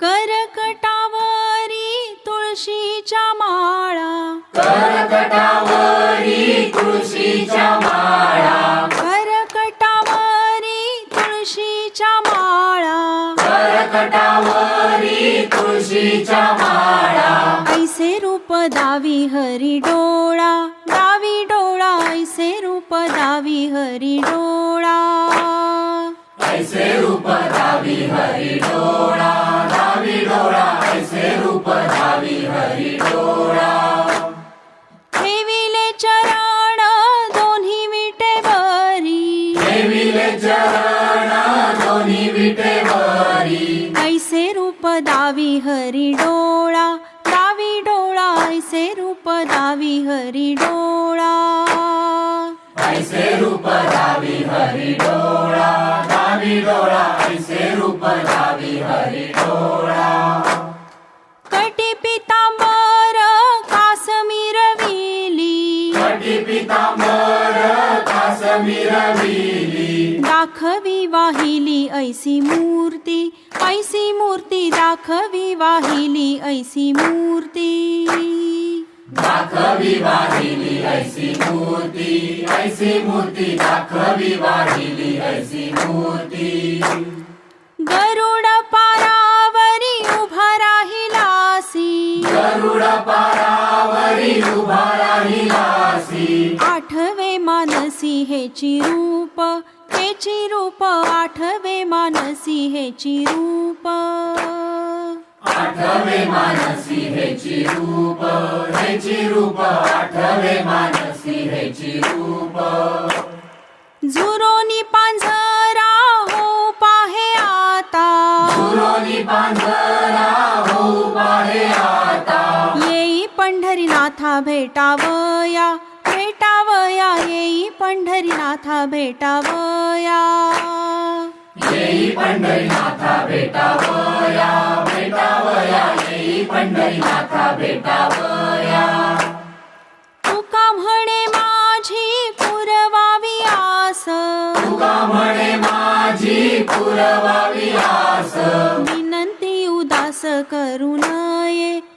करकटावरी तुळशीच्या माळा. करकटावरी तुळशीच्या माळा. करकटावरी तुळशीच्या माळा. करकटावरी तुळशीच्या माळा. ऐसे रूप दावी हरी डोळा. दावी डोळा ऐसे रूप दावी हरी डोळा. ऐसे रूप धावी हरी डोळा. ऐसे रूप धावी हरी डोळा. ठेविले चरण दोन्ही विटेवरी देवीले चरण दोन्ही विटेवरी ऐसे रूप दावी हरी डोळा दावी डोळा ऐसे रूप दावी हरी डोळा. ऐसे रूप धावी हरी डोळा धावी डोळा ऐसे रूप धावी हरी डोळा. कटी पितांबर दाखवी वाहिली ऐसी मूर्ती ऐसी मूर्ती दाखवी वाहिली ऐसी मूर्ती. दाखवी वाहिली ऐसी मूर्ती ऐसी मूर्ती दाखवी वाहिली ऐसी मूर्ती. गरुड पारावरी उभा राहिलासी गरुड पारावरी उभा मानसी हेची रूप हेची रूप आठवे मानसी हेची रूप आठवे मानसी हेची रूप हेची रूप आठवे मानसी हेची रूप झुरोनी पांझरा हो पाहे आता. सुरोनी पांढरा हो पाहे आता. येई पंढरीनाथा भेटावया. भेटावया येई पंढरीनाथा भेटावया. येई पंढरीनाथा भेटावया भेटावया येई पंढरीनाथा भेटावया. तुका म्हणे माझी पुरवावी आस. तुका म्हणे माझी पुरवावी आस. विनंती उदास करू नये.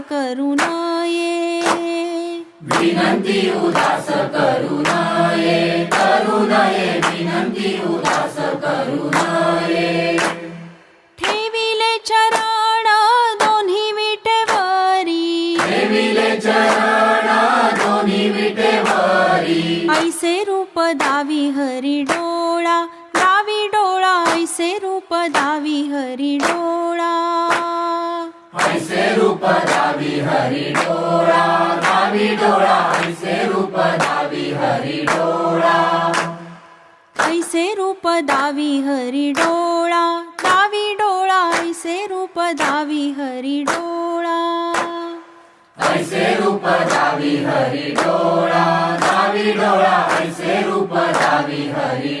करू नये. विनंती उदास करू नये. करू नये विनंती उदास करू नये. ठेविले चरण दोन्ही विटेवरी. देवीले चरण दोन्ही विटेवरी. ऐसे रूप दावी हरी डोळा. दावी डोळा ऐसे रूप दावी हरी डोळा. ऐसे रूप दावी हरी डोळा दावी डोळा ऐसे रूप दावी हरी डोळा? ऐसे रूप दावी हरी डोळा दावी डोळा ऐसे रूप दावी हरी डोळा ऐसे रूप दावी हरी डोळा दावी डोळा ऐसे रूप दावी हरी